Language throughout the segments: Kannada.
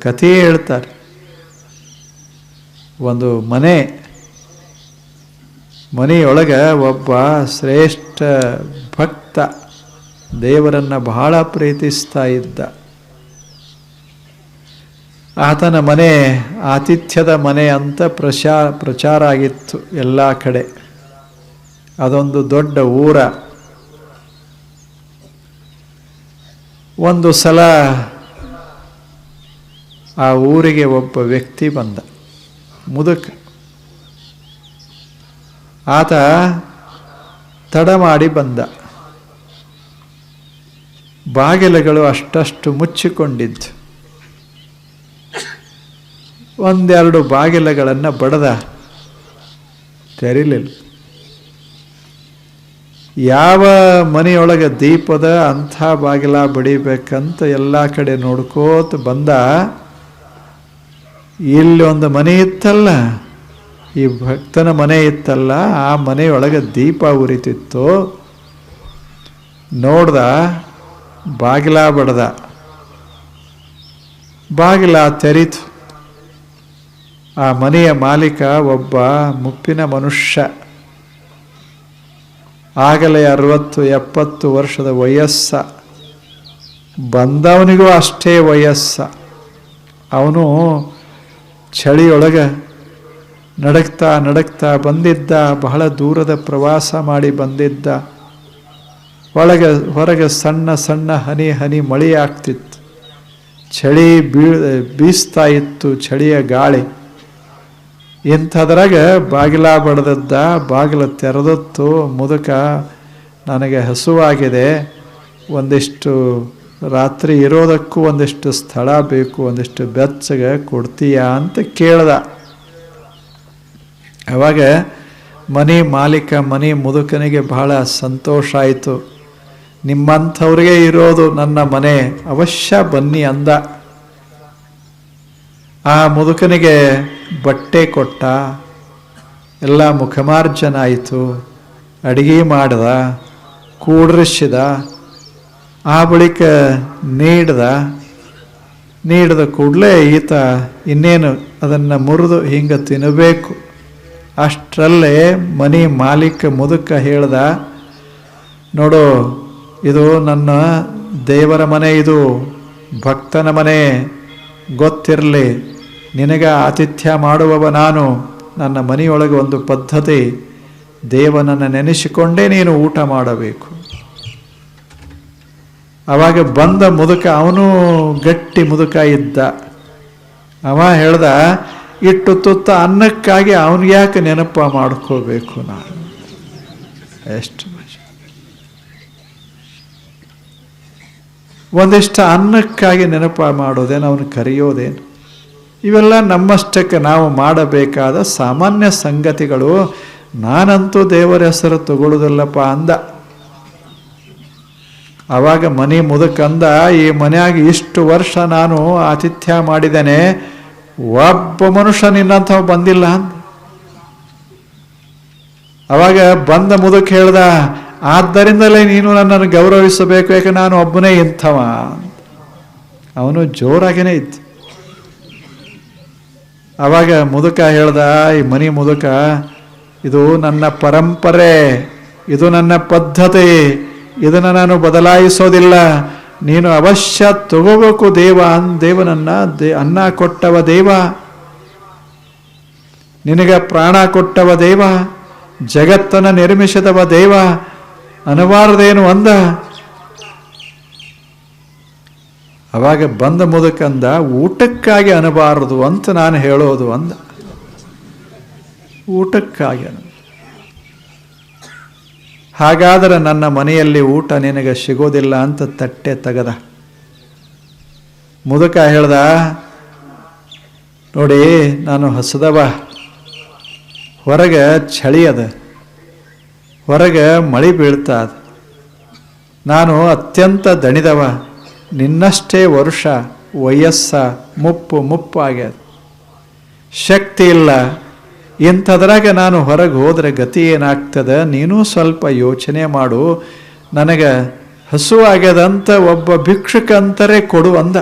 ಕಥೆ ಹೇಳ್ತಾರೆ. ಒಂದು ಮನೆ, ಮನೆಯೊಳಗೆ ಒಬ್ಬ ಶ್ರೇಷ್ಠ ಭಕ್ತ ದೇವರನ್ನು ಬಹಳ ಪ್ರೀತಿಸ್ತಾ ಇದ್ದ. ಆತನ ಮನೆ ಆತಿಥ್ಯದ ಮನೆ ಅಂತ ಪ್ರಚಾರ ಪ್ರಚಾರ ಆಗಿತ್ತು ಎಲ್ಲ ಕಡೆ. ಅದೊಂದು ದೊಡ್ಡ ಊರ. ಒಂದು ಸಲ ಆ ಊರಿಗೆ ಒಬ್ಬ ವ್ಯಕ್ತಿ ಬಂದ. ಮುದುಕ. ಆತ ತಡ ಮಾಡಿ ಬಂದ. ಬಾಗಿಲುಗಳು ಅಷ್ಟಷ್ಟು ಮುಚ್ಚಿಕೊಂಡಿದ್ದು. ಒಂದೆರಡು ಬಾಗಿಲುಗಳನ್ನು ಬಡದ. ತೆರಿಲಿಲ್ಲ. ಯಾವ ಮನೆಯೊಳಗೆ ದೀಪದ ಅಂಥ ಬಾಗಿಲ ಬಡಿಬೇಕಂತ ಎಲ್ಲ ಕಡೆ ನೋಡ್ಕೋತ ಬಂದ. ಇಲ್ಲಿ ಒಂದು ಮನೆ ಇತ್ತಲ್ಲ? ಈ ಭಕ್ತನ ಮನೆ ಇತ್ತಲ್ಲ? ಆ ಮನೆಯೊಳಗೆ ದೀಪ ಉರಿತಿತ್ತು. ನೋಡ್ದ, ಬಾಗಿಲ ಬಡ್ದ. ಬಾಗಿಲ ತೆರೀತು. ಆ ಮನೆಯ ಮಾಲೀಕ ಒಬ್ಬ ಮುಪ್ಪಿನ ಮನುಷ್ಯ. ಆಗಲೇ ಅರವತ್ತು ಎಪ್ಪತ್ತು ವರ್ಷದ ವಯಸ್ಸ. ಬಂದವನಿಗೂ ಅಷ್ಟೇ ವಯಸ್ಸ. ಅವನು ಚಳಿಯೊಳಗೆ ನಡಕ್ತಾ ನಡಕ್ತಾ ಬಂದಿದ್ದ, ಬಹಳ ದೂರದ ಪ್ರವಾಸ ಮಾಡಿ ಬಂದಿದ್ದ, ಒಳಗೆ, ಹೊರಗೆ ಸಣ್ಣ ಸಣ್ಣ ಹನಿ ಹನಿ ಮಳೆ ಆಗ್ತಿತ್ತು. ಚಳಿ ಬೀ ಬೀಸ್ತಾ ಇತ್ತು ಚಳಿಯ ಗಾಳಿ. ಇಂಥದ್ರಾಗ ಬಾಗಿಲ ಬಡ್ದದ್ದ, ಬಾಗಿಲು ತೆರೆದತ್ತು, ಮುದುಕ ನನಗೆ ಹಸುವಾಗಿದೆ, ಒಂದಿಷ್ಟು ರಾತ್ರಿ ಇರೋದಕ್ಕೂ ಒಂದಿಷ್ಟು ಸ್ಥಳ ಬೇಕು, ಒಂದಿಷ್ಟು ಬೆಚ್ಚಗೆ ಕೊಡ್ತೀಯಾ ಅಂತ ಕೇಳ್ದ. ಅವಾಗ ಮನೆ ಮಾಲೀಕ, ಮನೆ ಮುದುಕನಿಗೆ ಬಹಳ ಸಂತೋಷ ಆಯಿತು. ನಿಮ್ಮಂಥವ್ರಿಗೆ ಇರೋದು ನನ್ನ ಮನೆ, ಅವಶ್ಯ ಬನ್ನಿ ಅಂದ. ಆ ಮುದುಕನಿಗೆ ಬಟ್ಟೆ ಕೊಟ್ಟ, ಎಲ್ಲ ಮುಖಮಾರ್ಜನ ಆಯಿತು ಅಡಿಗೆ ಮಾಡ್ದ, ಕೂಡ್ರಿಸಿದ ಆ ಬಳಿಕ ನೀಡ್ದ, ನೀಡಿದ ಕೂಡಲೇ ಈತ ಇನ್ನೇನು ಅದನ್ನು ಮುರಿದು ಹಿಂಗೆ ತಿನ್ನಬೇಕು ಅಷ್ಟರಲ್ಲೇ ಮನೆ ಮಾಲೀಕ ಮುದುಕ ಹೇಳ್ದ, ನೋಡು, ಇದು ನನ್ನ ದೇವರ ಮನೆ ಇದು, ಭಕ್ತನ ಮನೆ, ಗೊತ್ತಿರಲಿ, ನಿನಗೆ ಆತಿಥ್ಯ ಮಾಡುವವ ನಾನು, ನನ್ನ ಮನೆಯೊಳಗೆ ಒಂದು ಪದ್ಧತಿ, ದೇವನನ್ನು ನೆನೆಸಿಕೊಂಡೇ ನೀನು ಊಟ ಮಾಡಬೇಕು. ಅವಾಗ ಬಂದ ಮುದುಕ, ಅವನು ಗಟ್ಟಿ ಮುದುಕ ಇದ್ದ. ಅವ ಹೇಳ್ದ, ಇಟ್ಟು ತುತ್ತ ಅನ್ನಕ್ಕಾಗಿ ಅವನಿಗೆ ಯಾಕೆ ನೆನಪ ಮಾಡ್ಕೋಬೇಕು ನಾನು? ಎಷ್ಟು. ಒಂದಿಷ್ಟು ಅನ್ನಕ್ಕಾಗಿ ನೆನಪ ಮಾಡೋದೇನು, ಅವನು ಕರೆಯೋದೇನು? ಇವೆಲ್ಲ ನಮ್ಮಷ್ಟಕ್ಕೆ ನಾವು ಮಾಡಬೇಕಾದ ಸಾಮಾನ್ಯ ಸಂಗತಿಗಳು. ನಾನಂತೂ ದೇವರ ಹೆಸರು ತಗೊಳ್ಳೋದಿಲ್ಲಪ್ಪ ಅಂದ. ಆವಾಗ ಮನೆ ಮುದುಕಂದ ಈ ಮನೆಯಾಗ ಇಷ್ಟು ವರ್ಷ ನಾನು ಆತಿಥ್ಯ ಮಾಡಿದ್ದೇನೆ, ಒಬ್ಬ ಮನುಷ್ಯ ನಿನ್ನಂಥ ಬಂದಿಲ್ಲ ಅವಾಗ ಬಂದ ಮುದುಕ ಹೇಳ್ದ, ಆದ್ದರಿಂದಲೇ ನೀನು ನನ್ನನ್ನು ಗೌರವಿಸಬೇಕು ಯಾಕೆ ನಾನು ಒಬ್ಬನೇ ಇಂಥವ? ಅವನು ಜೋರಾಗೇನೆ ಇತ್ತು ಅವಾಗ ಮುದುಕ ಹೇಳ್ದ, ಈ ಮನಿ ಮುದುಕ, ಇದು ನನ್ನ ಪರಂಪರೆ, ಇದು ನನ್ನ ಪದ್ಧತಿ ಇದನ್ನು ನಾನು ಬದಲಾಯಿಸೋದಿಲ್ಲ. ನೀನು ಅವಶ್ಯ ತಗೋಬೇಕು ದೇವ ಅನ್, ದೇವನನ್ನ, ದೇ, ಅನ್ನ ಕೊಟ್ಟವ ದೇವ. ನಿನಗೆ ಪ್ರಾಣ ಕೊಟ್ಟವ ದೇವ. ಜಗತ್ತನ್ನು ನಿರ್ಮಿಸಿದವ ದೇವ. ಅನವಾರದೇನು ಅಂದ? ಅವಾಗ ಬಂದ ಮುದುಕಂದ ಊಟಕ್ಕಾಗಿ ಅನಬಾರದು ಅಂತ ನಾನು ಹೇಳೋದು ಅಂದ. ಊಟಕ್ಕಾಗಿ ಅನ ಹಾಗಾದರೆ ನನ್ನ ಮನೆಯಲ್ಲಿ ಊಟ ನಿನಗೆ ಸಿಗೋದಿಲ್ಲ ಅಂತ ತಟ್ಟೆ ತಗದ. ಮುದುಕ ಹೇಳ್ದ, ನೋಡಿ, ನಾನು ಹಸದವ. ಹೊರಗೆ ಚಳಿ ಅದ. ಹೊರಗೆ ಮಳೆ ಬೀಳ್ತಾ ಅದ. ನಾನು ಅತ್ಯಂತ ದಣಿದವ. ನಿನ್ನಷ್ಟೇ ವರ್ಷ, ವಯಸ್ಸ, ಮುಪ್ಪು ಮುಪ್ಪು ಆಗ್ಯದ ಶಕ್ತಿ ಇಲ್ಲ. ಇಂಥದ್ರಾಗ ನಾನು ಹೊರಗೆ ಹೋದರೆ ಗತಿ ಏನಾಗ್ತದೆ? ನೀನು ಸ್ವಲ್ಪ ಯೋಚನೆ ಮಾಡು. ನನಗೆ ಹಸು ಒಬ್ಬ ಭಿಕ್ಷುಕ ಅಂತಾರೆ ಕೊಡು ಅಂದ.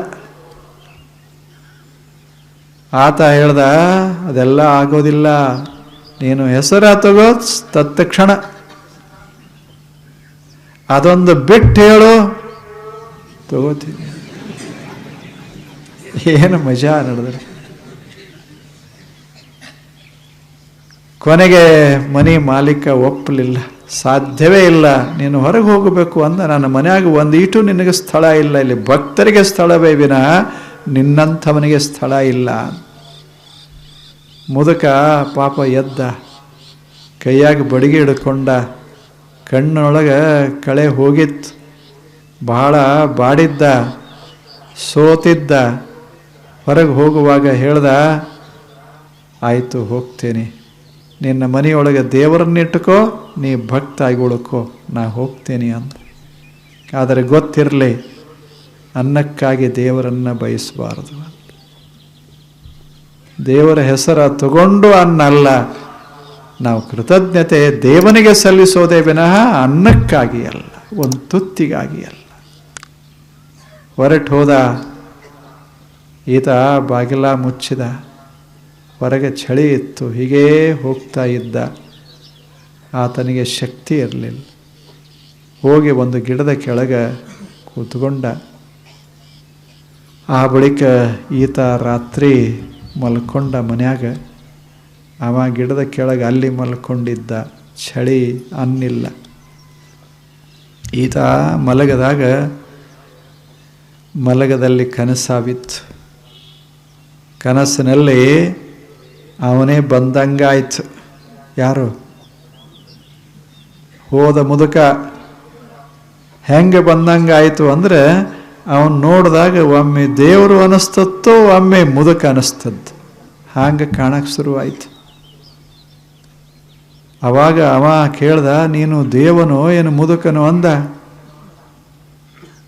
ಆತ ಹೇಳ್ದ, ಅದೆಲ್ಲ ಆಗೋದಿಲ್ಲ. ನೀನು ಹೆಸರ ತಗೋ ತತ್ಕ್ಷಣ. ಅದೊಂದು ಬಿಟ್ಟು ಹೇಳು. ತಗೋತೀನಿ. ಏನು ಮಜಾ ನಡೆದ್ರೆ. ಕೊನೆಗೆ ಮನೆ ಮಾಲೀಕ ಒಪ್ಪಲಿಲ್ಲ. ಸಾಧ್ಯವೇ ಇಲ್ಲ. ನೀನು ಹೊರಗೆ ಹೋಗಬೇಕು ಅಂದ ನನ್ನ ಮನೆಯಾಗ ಒಂದು ಈಟು ನಿನಗೆ ಸ್ಥಳ ಇಲ್ಲ. ಇಲ್ಲಿ ಭಕ್ತರಿಗೆ ಸ್ಥಳವೇ ವಿನ ನಿನ್ನಂಥವನಿಗೆ ಸ್ಥಳ ಇಲ್ಲ. ಮುದುಕ ಪಾಪ ಎದ್ದ. ಕೈಯಾಗಿ ಬಡಿಗೆ ಹಿಡ್ಕೊಂಡ. ಕಣ್ಣೊಳಗೆ ಕಳೆ ಹೋಗಿತ್ತು. ಬಹಳ ಬಾಡಿದ್ದ. ಸೋತಿದ್ದ. ಹೊರಗೆ ಹೋಗುವಾಗ ಹೇಳ್ದ, ಆಯಿತು, ಹೋಗ್ತೇನೆ. ನಿನ್ನ ಮನೆಯೊಳಗೆ ದೇವರನ್ನಿಟ್ಟುಕೋ ನೀ ಭಕ್ತ ಆಗಿ ಉಳ್ಕೋ ನಾ ಹೋಗ್ತೇನೆ ಅಂತ ಆದರೆ ಗೊತ್ತಿರಲಿ, ಅನ್ನಕ್ಕಾಗಿ ದೇವರನ್ನು ಬಯಸಬಾರದು ದೇವರ ಹೆಸರ ತಗೊಂಡು ಅನ್ನಲ್ಲ, ನಾವು ಕೃತಜ್ಞತೆ ದೇವನಿಗೆ ಸಲ್ಲಿಸೋದೇ ವಿನಃ ಅನ್ನಕ್ಕಾಗಿ ಅಲ್ಲ, ಒಂದು ತುತ್ತಿಗಾಗಿ ಅಲ್ಲ. ಹೊರಟು ಹೋದ, ಈತ ಬಾಗಿಲ ಮುಚ್ಚಿದ. ಹೊರಗೆ ಚಳಿ ಇತ್ತು, ಹೀಗೇ ಹೋಗ್ತಾ ಇದ್ದ. ಆತನಿಗೆ ಶಕ್ತಿ ಇರಲಿಲ್ಲ. ಹೋಗಿ ಒಂದು ಗಿಡದ ಕೆಳಗೆ ಕೂತ್ಕೊಂಡ. ಆ ಬಳಿಕ ಈತ ರಾತ್ರಿ ಮಲ್ಕೊಂಡ ಮನ್ಯಾಗ. ಅವ ಗಿಡದ ಕೆಳಗೆ ಅಲ್ಲಿ ಮಲ್ಕೊಂಡಿದ್ದ. ಚಳಿ ಅನ್ನಿಲ್ಲ. ಈತ ಮಲಗದಾಗ ಮಲಗದಲ್ಲಿ ಕನಸಾವಿತ್ತು ಕನಸಿನಲ್ಲಿ ಅವನೇ ಬಂದಂಗಾಯ್ತು. ಯಾರು? ಹೋದ ಮುದುಕ ಹೆಂಗೆ ಬಂದಂಗಾಯ್ತು ಅಂದರೆ ಅವನು ನೋಡಿದಾಗ ಒಮ್ಮೆ ದೇವರು ಅನಿಸ್ತತ್ತೋ, ಒಮ್ಮೆ ಮುದುಕ ಅನಿಸ್ತದ್ದು. ಹಾಗೆ ಕಾಣಕ್ಕೆ ಶುರುವಾಯ್ತು. ಅವಾಗ ಅವ ಕೇಳ್ದ, ನೀನು ದೇವನೋ ಏನು ಮುದುಕನೋ ಅಂದ.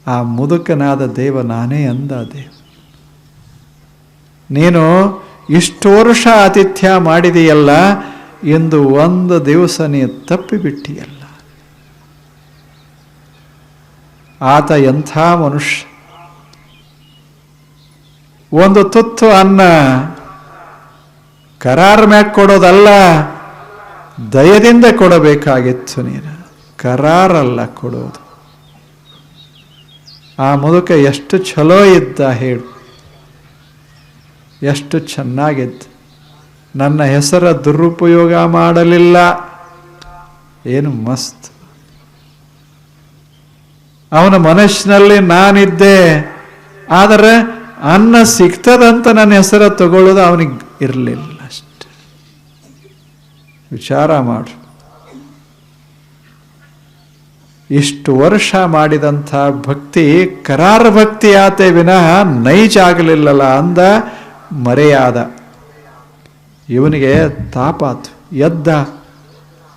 ಆ ಮುದುಕನಾದ ದೇವ ನಾನೇ ಅಂದ ದೇವ ನೀನು ಇಷ್ಟು ವರ್ಷ ಆತಿಥ್ಯ ಮಾಡಿದೆಯಲ್ಲ ಎಂದು ಒಂದು ದಿವಸ ನೀ ತಪ್ಪಿಬಿಟ್ಟಿಯಲ್ಲ. ಆತ ಎಂಥ ಮನುಷ್ಯ? ಒಂದು ತುತ್ತು ಅನ್ನ ಕರಾರ್ ಮ್ಯಾಕ್ ಕೊಡೋದಲ್ಲ, ದಯದಿಂದ ಕೊಡಬೇಕಾಗಿತ್ತು ನೀನು. ಕರಾರಲ್ಲ ಕೊಡೋದು. ಆ ಮುದುಕ ಎಷ್ಟು ಚಲೋ ಇದ್ದ ಹೇಳು. ಎಷ್ಟು ಚೆನ್ನಾಗಿತ್ತು. ನನ್ನ ಹೆಸರ ದುರುಪಯೋಗ ಮಾಡಲಿಲ್ಲ. ಏನು ಮಸ್ತ್. ಅವನ ಮನಸ್ಸಿನಲ್ಲಿ ನಾನಿದ್ದೆ. ಆದರೆ ಅನ್ನ ಸಿಗ್ತದಂತ ನನ್ನ ಹೆಸರ ತಗೊಳ್ಳೋದು ಅವನಿಗೆ ಇರಲಿಲ್ಲ ಅಷ್ಟೆ. ವಿಚಾರ ಮಾಡು. ಇಷ್ಟು ವರ್ಷ ಮಾಡಿದಂಥ ಭಕ್ತಿ ಕರಾರ ಭಕ್ತಿ ಆತೆ ವಿನಃ ನೈಜ ಆಗಲಿಲ್ಲಲ್ಲ ಅಂದ ಮರೆಯಾದ. ಇವನಿಗೆ ತಾಪಾತು ಎದ್ದ,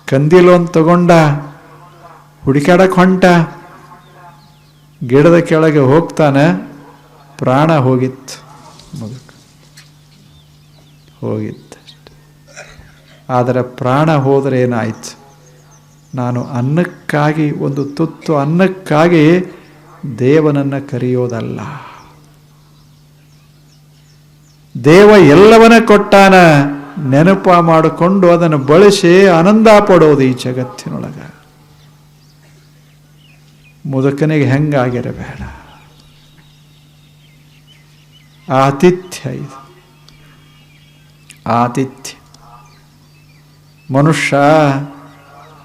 ಕಂದಿಲೊಂದು ತಗೊಂಡ ಹುಡುಕಾಡಕ್ಕೆ ಹೊಂಟ. ಗಿಡದ ಕೆಳಗೆ ಹೋಗ್ತಾನೆ, ಪ್ರಾಣ ಹೋಗಿತ್ತು. ಮಗಕ್ಕೆ ಹೋಗಿತ್ತು ಆದರೆ ಪ್ರಾಣ ಹೋದರೆ ಏನಾಯ್ತು? ನಾನು ಅನ್ನಕ್ಕಾಗಿ, ಒಂದು ತುತ್ತು ಅನ್ನಕ್ಕಾಗಿ ದೇವನನ್ನು ಕರೆಯೋದಲ್ಲ. ದೇವ ಎಲ್ಲವನ್ನ ಕೊಟ್ಟಾನ ನೆನಪ ಮಾಡಿಕೊಂಡು ಅದನ್ನು ಬಳಸಿ ಆನಂದ ಪಡೋದು ಈ ಜಗತ್ತಿನೊಳಗ. ಮುದುಕನಿಗೆ ಹೆಂಗಾಗಿರಬೇಡ. ಆತಿಥ್ಯ ಇದು. ಆತಿಥ್ಯ. ಮನುಷ್ಯ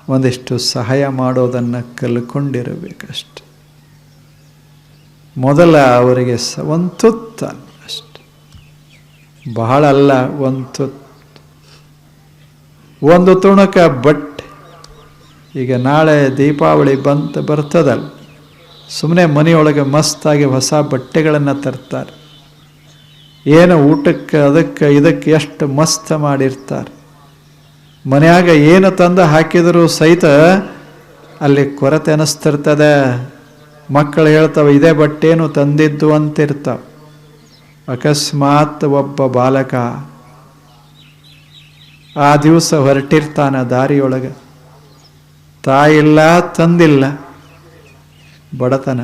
ಒಂದಿಷ್ಟು ಸಹಾಯ ಮಾಡೋದನ್ನು ಕಲ್ಕೊಂಡಿರಬೇಕಷ್ಟೆ. ಮೊದಲ ಅವರಿಗೆ ಸ ಬಹಳ ಅಲ್ಲ ಒಂದು ಒಂದು ತುಣುಕ ಬಟ್ ಈಗ ನಾಳೆ ದೀಪಾವಳಿ ಬಂತ ಬರ್ತದಲ್ಲ ಸುಮ್ಮನೆ ಮನೆಯೊಳಗೆ ಮಸ್ತಾಗಿ ಹೊಸ ಬಟ್ಟೆಗಳನ್ನು ತರ್ತಾರೆ. ಏನು ಊಟಕ್ಕೆ, ಅದಕ್ಕೆ, ಇದಕ್ಕೆ ಎಷ್ಟು ಮಸ್ತ್ ಮಾಡಿರ್ತಾರೆ. ಮನೆಯಾಗ ಏನು ತಂದು ಹಾಕಿದರೂ ಸಹಿತ ಅಲ್ಲಿ ಕೊರತೆ ಅನಿಸ್ತಿರ್ತದೆ. ಮಕ್ಕಳು ಹೇಳ್ತವೆ, ಇದೇ ಏನು ತಂದಿದ್ದು ಅಂತಿರ್ತಾವೆ. ಅಕಸ್ಮಾತ್ ಒಬ್ಬ ಬಾಲಕ ಆ ದಿವಸ ಹೊರಟಿರ್ತಾನ ದಾರಿಯೊಳಗೆ. ತಾಯಿಲ್ಲ, ತಂದಿಲ್ಲ. ಬಡತನ.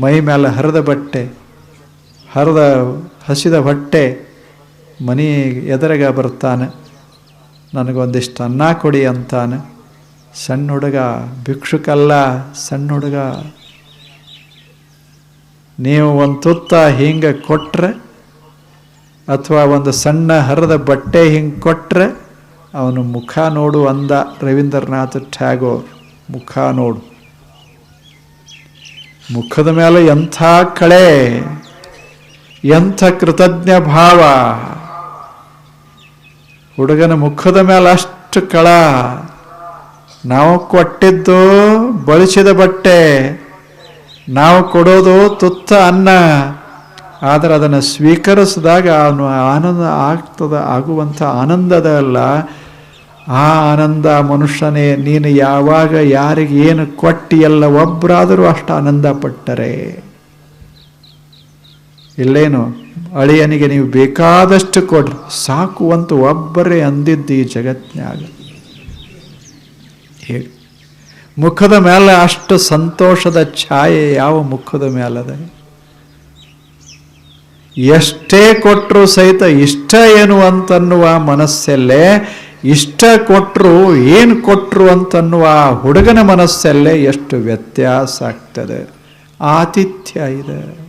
ಮೈ ಮೇಲೆ ಹರಿದ ಬಟ್ಟೆ, ಹರಿದ, ಹಸಿದ ಹೊಟ್ಟೆ, ಮನೆ ಎದುರಾಗ ಬರ್ತಾನೆ. ನನಗೊಂದಿಷ್ಟು ಅನ್ನ ಕೊಡಿ ಅಂತಾನೆ. ಸಣ್ಣ ಹುಡುಗ ಭಿಕ್ಷುಕಲ್ಲ ಸಣ್ಣ ಹುಡುಗ ನೀವು ಒಂದು ತುತ್ತ ಹಿಂಗೆ ಕೊಟ್ಟರೆ ಅಥವಾ ಒಂದು ಸಣ್ಣ ಹರದ ಬಟ್ಟೆ ಹಿಂಗೆ ಕೊಟ್ಟರೆ ಅವನು ಮುಖ ನೋಡು ಅಂದ ರವೀಂದ್ರನಾಥ್ ಟ್ಯಾಗೋರ್. ಮುಖ ನೋಡು. ಮುಖದ ಮೇಲೆ ಎಂಥ ಕಳೆ, ಎಂಥ ಕೃತಜ್ಞ ಭಾವ. ಹುಡುಗನ ಮುಖದ ಮೇಲೆ ಅಷ್ಟು ಕಳ. ನಾವು ಕೊಟ್ಟಿದ್ದು ಬಳಸಿದ ಬಟ್ಟೆ. ನಾವು ಕೊಡೋದು ತುತ್ತ ಅನ್ನ. ಆದರೆ ಅದನ್ನು ಸ್ವೀಕರಿಸಿದಾಗ ಅವನು ಆನಂದ ಆಗ್ತದ ಆಗುವಂಥ ಆನಂದದ ಅಲ್ಲ. ಆ ಆನಂದ ಮನುಷ್ಯನೇ, ನೀನು ಯಾವಾಗ, ಯಾರಿಗೆ ಏನು ಕೊಟ್ಟಿಯಲ್ಲ ಒಬ್ಬರಾದರೂ ಅಷ್ಟು ಆನಂದ ಪಟ್ಟರೆ. ಇಲ್ಲೇನು, ಅಳಿಯನಿಗೆ ನೀವು ಬೇಕಾದಷ್ಟು ಕೊಡ್ರಿ. ಸಾಕು ಅಂತ ಒಬ್ಬರೇ ಅಂದಿದ್ದು ಈ ಜಗತ್ನ್ಯಾಗ ಹೇಳಿ ಮುಖದ ಮೇಲೆ ಅಷ್ಟು ಸಂತೋಷದ ಛಾಯೆ ಯಾವ ಮುಖದ ಮೇಲದ ಎಷ್ಟೇ ಕೊಟ್ಟರು ಸಹಿತ ಇಷ್ಟ ಏನು ಅಂತನ್ನುವ ಮನಸ್ಸಲ್ಲೇ, ಇಷ್ಟ ಕೊಟ್ಟರು ಏನು ಕೊಟ್ಟರು ಅಂತನ್ನುವ ಹುಡುಗನ ಮನಸ್ಸಲ್ಲೇ ಎಷ್ಟು ವ್ಯತ್ಯಾಸ ಆಗ್ತದೆ. ಆತಿಥ್ಯ ಇದೆ.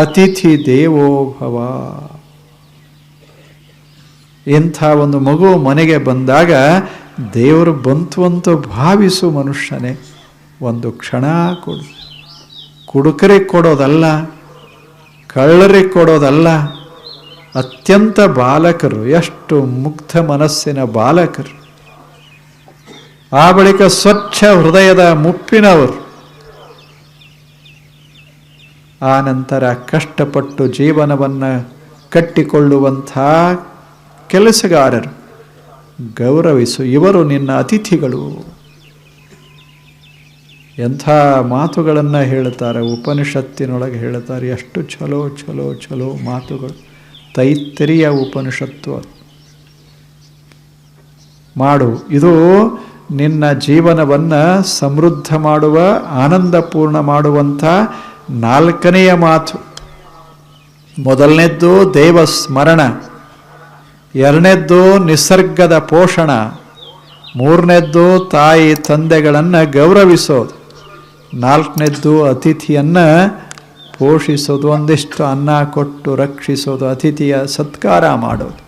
ಅತಿಥಿ ದೇವೋಭವ ಇಂಥ ಒಂದು ಮಗು ಮನೆಗೆ ಬಂದಾಗ ದೇವರು ಬಂತು ಅಂತ ಭಾವಿಸು ಮನುಷ್ಯನೇ, ಒಂದು ಕ್ಷಣ ಕೊಡು. ಕುಡುಕರಿಗೆ ಕೊಡೋದಲ್ಲ ಕಳ್ಳರಿಗೆ ಕೊಡೋದಲ್ಲ, ಅತ್ಯಂತ ಬಾಲಕರು, ಎಷ್ಟು ಮುಗ್ಧ ಮನಸ್ಸಿನ ಬಾಲಕರು. ಆ ಬಳಿಕ ಸ್ವಚ್ಛ ಹೃದಯದ ಮುಪ್ಪಿನವರು. ಆ ನಂತರ ಕಷ್ಟಪಟ್ಟು ಜೀವನವನ್ನು ಕಟ್ಟಿಕೊಳ್ಳುವಂಥ ಕೆಲಸಗಾರರು. ಗೌರವಿಸು. ಇವರು ನಿನ್ನ ಅತಿಥಿಗಳು. ಎಂಥ ಮಾತುಗಳನ್ನು ಹೇಳ್ತಾರೆ ಉಪನಿಷತ್ತಿನೊಳಗೆ ಹೇಳ್ತಾರೆ ಎಷ್ಟು ಚಲೋ ಚಲೋ ಚಲೋ ಮಾತುಗಳು. ತೈತ್ತರಿಯ ಉಪನಿಷತ್ತು ಅದು. ಮಾಡು. ಇದು ನಿನ್ನ ಜೀವನವನ್ನು ಸಮೃದ್ಧ ಮಾಡುವ, ಆನಂದಪೂರ್ಣ ಮಾಡುವಂಥ ನಾಲ್ಕನೆಯ ಮಾತು. ಮೊದಲನೇದ್ದು ದೇವ ಸ್ಮರಣ ಎರಡನೇದ್ದು ನಿಸರ್ಗದ ಪೋಷಣ, ಮೂರನೇದ್ದು ತಾಯಿ ತಂದೆಗಳನ್ನು ಗೌರವಿಸೋದು, ನಾಲ್ಕನೇದ್ದು ಅತಿಥಿಯನ್ನು ಪೋಷಿಸೋದು, ಒಂದಿಷ್ಟು ಅನ್ನ ಕೊಟ್ಟು ರಕ್ಷಿಸೋದು, ಅತಿಥಿಯ ಸತ್ಕಾರ ಮಾಡೋದು.